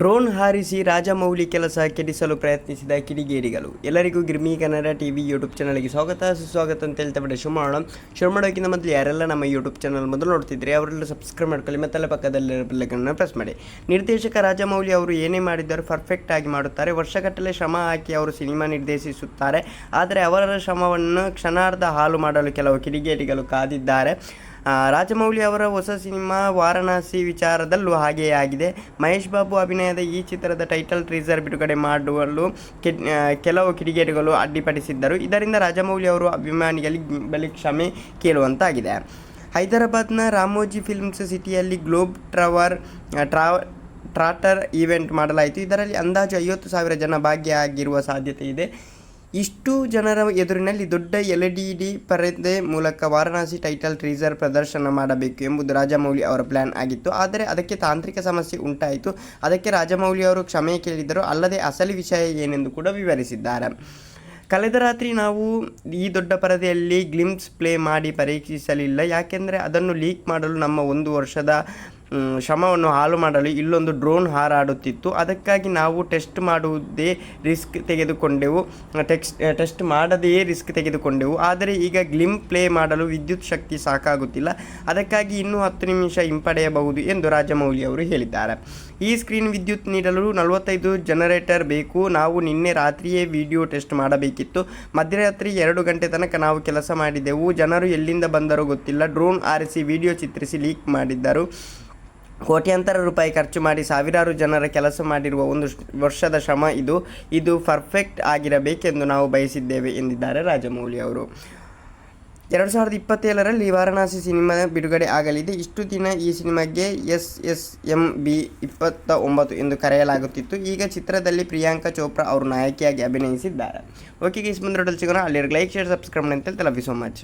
Drone ಹಾರಿಸಿ ರಾಜಮೌಳಿ ಕೆಲಸ ಕೆಡಿಸಲು ಪ್ರಯತ್ನಿಸಿದ ಕಿಡಿಗೇಡಿಗಳು. ಎಲ್ಲರಿಗೂ ಗಿರ್ಮಿ ಕನ್ನಡ ಟಿವಿ ಯೂಟ್ಯೂಬ್ ಚಾನಲ್ಗೆ ಸ್ವಾಗತ. ಸುಸ್ವಾಗತ ಅಂತ ಹೇಳ್ತಾ ಬಿಟ್ಟು ಶುರು ಮಾಡೋಣ ಶುರು ಮಾಡೋಕ್ಕಿಂತ ಮೊದಲು ಯಾರೆಲ್ಲ ನಮ್ಮ ಯೂಟ್ಯೂಬ್ ಚಾನಲ್ ಮೊದಲು ನೋಡ್ತಿದ್ರೆ ಅವರೆಲ್ಲ ಸಬ್ಸ್ಕ್ರೈಬ್ ಮಾಡ್ಕೊಳ್ಳಿ. ಮತ್ತೆಲ್ಲ ಪಕ್ಕದಲ್ಲಿ ಬೆಲ್ಲಕ್ಕನ್ನು ಪ್ರೆಸ್ ಮಾಡಿ. ನಿರ್ದೇಶಕ ರಾಜಮೌಳಿ ಅವರು ಏನೇ ಮಾಡಿದ್ದರೂ ಪರ್ಫೆಕ್ಟ್ ಆಗಿ ಮಾಡುತ್ತಾರೆ. ವರ್ಷಗಟ್ಟಲೆ ಶ್ರಮ ಹಾಕಿ ಅವರು ಸಿನಿಮಾ ನಿರ್ದೇಶಿಸುತ್ತಾರೆ. ಆದರೆ ಅವರ ಶ್ರಮವನ್ನು ಕ್ಷಣಾರ್ಧ ಹಾಳು ಮಾಡಲು ಕೆಲವು ಕಿಡಿಗೇಡಿಗಳು ಕಾದಿದ್ದಾರೆ. ರಾಜಮೌಳಿ ಅವರ ಹೊಸ ಸಿನಿಮಾ ವಾರಣಾಸಿ ವಿಚಾರದಲ್ಲೂ ಹಾಗೆಯೇ ಆಗಿದೆ. ಮಹೇಶ್ ಬಾಬು ಅಭಿನಯದ ಈ ಚಿತ್ರದ ಟೈಟಲ್ ಟ್ರೀಸರ್ ಬಿಡುಗಡೆ ಮಾಡುವಲ್ಲೂ ಕೆಲವು ಕಿಡಿಗೇಡಿಗಳು ಅಡ್ಡಿಪಡಿಸಿದ್ದರು. ಇದರಿಂದ ರಾಜಮೌಳಿ ಅವರು ಅಭಿಮಾನಿಗಳಿಗೆ ಬಳಿ ಕ್ಷಮೆ ಕೇಳುವಂತಾಗಿದೆ. ಹೈದರಾಬಾದ್ನ ರಾಮೋಜಿ ಫಿಲ್ಮ್ಸ್ ಸಿಟಿಯಲ್ಲಿ ಗ್ಲೋಬ್ ಟ್ರವರ್ ಟ್ರಾವ ಟ್ರಾಟರ್ ಈವೆಂಟ್ ಮಾಡಲಾಯಿತು. ಇದರಲ್ಲಿ ಅಂದಾಜು ಐವತ್ತು ಸಾವಿರ ಜನ ಭಾಗಿಯಾಗಿರುವ ಸಾಧ್ಯತೆ ಇದೆ. ಇಷ್ಟು ಜನರ ಎದುರಿನಲ್ಲಿ ದೊಡ್ಡ ಎಲ್ ಡಿ ಡಿ ಪರದೆ ಮೂಲಕ ವಾರಣಾಸಿ ಟೈಟಲ್ ಟ್ರೀಸರ್ ಪ್ರದರ್ಶನ ಮಾಡಬೇಕು ಎಂಬುದು ರಾಜಮೌಳಿ ಅವರ ಪ್ಲ್ಯಾನ್ ಆಗಿತ್ತು. ಆದರೆ ಅದಕ್ಕೆ ತಾಂತ್ರಿಕ ಸಮಸ್ಯೆ ಉಂಟಾಯಿತು. ಅದಕ್ಕೆ ರಾಜಮೌಳಿ ಅವರು ಕ್ಷಮೆ ಕೇಳಿದರು ಅಲ್ಲದೆ ಅಸಲಿ ವಿಷಯ ಏನೆಂದು ಕೂಡ ವಿವರಿಸಿದ್ದಾರೆ. ಕಳೆದ ರಾತ್ರಿ ನಾವು ಈ ದೊಡ್ಡ ಪರದೆಯಲ್ಲಿ ಗ್ಲಿಮ್ಸ್ ಪ್ಲೇ ಮಾಡಿ ಪರೀಕ್ಷಿಸಲಿಲ್ಲ. ಯಾಕೆಂದರೆ ಅದನ್ನು ಲೀಕ್ ಮಾಡಲು ನಮ್ಮ ಒಂದು ವರ್ಷದ ಶ್ರಮವನ್ನು ಹಾಳು ಮಾಡಲು ಇಲ್ಲೊಂದು ಡ್ರೋನ್ ಹಾರಾಡುತ್ತಿತ್ತು. ಅದಕ್ಕಾಗಿ ನಾವು ಟೆಸ್ಟ್ ಮಾಡುವುದೇ ರಿಸ್ಕ್ ತೆಗೆದುಕೊಂಡೆವು. ಟೆಕ್ಸ್ಟ್ ಟೆಸ್ಟ್ ಮಾಡದೆಯೇ ರಿಸ್ಕ್ ತೆಗೆದುಕೊಂಡೆವು. ಆದರೆ ಈಗ ಗ್ಲಿಮ್ ಪ್ಲೇ ಮಾಡಲು ವಿದ್ಯುತ್ ಶಕ್ತಿ ಸಾಕಾಗುತ್ತಿಲ್ಲ. ಅದಕ್ಕಾಗಿ ಇನ್ನೂ ಹತ್ತು ನಿಮಿಷ ಹಿಂಪಡೆಯಬಹುದು ಎಂದು ರಾಜಮೌಳಿ ಅವರು ಹೇಳಿದ್ದಾರೆ. ಈ ಸ್ಕ್ರೀನ್ ವಿದ್ಯುತ್ ನೀಡಲು ನಲವತ್ತೈದು ಜನರೇಟರ್ ಬೇಕು. ನಾವು ನಿನ್ನೆ ರಾತ್ರಿಯೇ ವಿಡಿಯೋ ಟೆಸ್ಟ್ ಮಾಡಬೇಕಿತ್ತು. ಮಧ್ಯರಾತ್ರಿ ಎರಡು ಗಂಟೆ ತನಕ ನಾವು ಕೆಲಸ ಮಾಡಿದೆವು. ಜನರು ಎಲ್ಲಿಂದ ಬಂದರೋ ಗೊತ್ತಿಲ್ಲ. ಡ್ರೋನ್ ಆರಿಸಿ ವಿಡಿಯೋ ಚಿತ್ರಿಸಿ ಲೀಕ್ ಮಾಡಿದ್ದರು. ಕೋಟ್ಯಾಂತರ ರೂಪಾಯಿ ಖರ್ಚು ಮಾಡಿ ಸಾವಿರಾರು ಜನರ ಕೆಲಸ ಮಾಡಿರುವ ಒಂದು ವರ್ಷದ ಶ್ರಮ ಇದು. ಇದು ಪರ್ಫೆಕ್ಟ್ ಆಗಿರಬೇಕೆಂದು ನಾವು ಬಯಸಿದ್ದೇವೆ, ಎಂದಿದ್ದಾರೆ ರಾಜಮೌಳಿ ಅವರು. ಎರಡು ಸಾವಿರದ ಇಪ್ಪತ್ತೇಳರಲ್ಲಿ ವಾರಣಾಸಿ ಸಿನಿಮಾ ಬಿಡುಗಡೆ ಆಗಲಿದೆ. ಇಷ್ಟು ದಿನ ಈ ಸಿನಿಮಾಗೆ ಎಸ್ ಎಸ್ ಎಂ ಬಿ ಇಪ್ಪತ್ತ ಒಂಬತ್ತು ಎಂದು ಕರೆಯಲಾಗುತ್ತಿತ್ತು. ಈಗ ಚಿತ್ರದಲ್ಲಿ ಪ್ರಿಯಾಂಕಾ ಚೋಪ್ರಾ ಅವರು ನಾಯಕಿಯಾಗಿ ಅಭಿನಯಿಸಿದ್ದಾರೆ. ಓಕೆ ಗೀಸ್ ಮುಂದೆ ಸಿಗೋಣ. ಅಲ್ಲಿ ಲೈಕ್, ಶೇರ್, ಸಬ್ಸ್ಕ್ರೈಬ್ ಅಂತ ಲವ್ ಯು ಸೊ ಮಚ್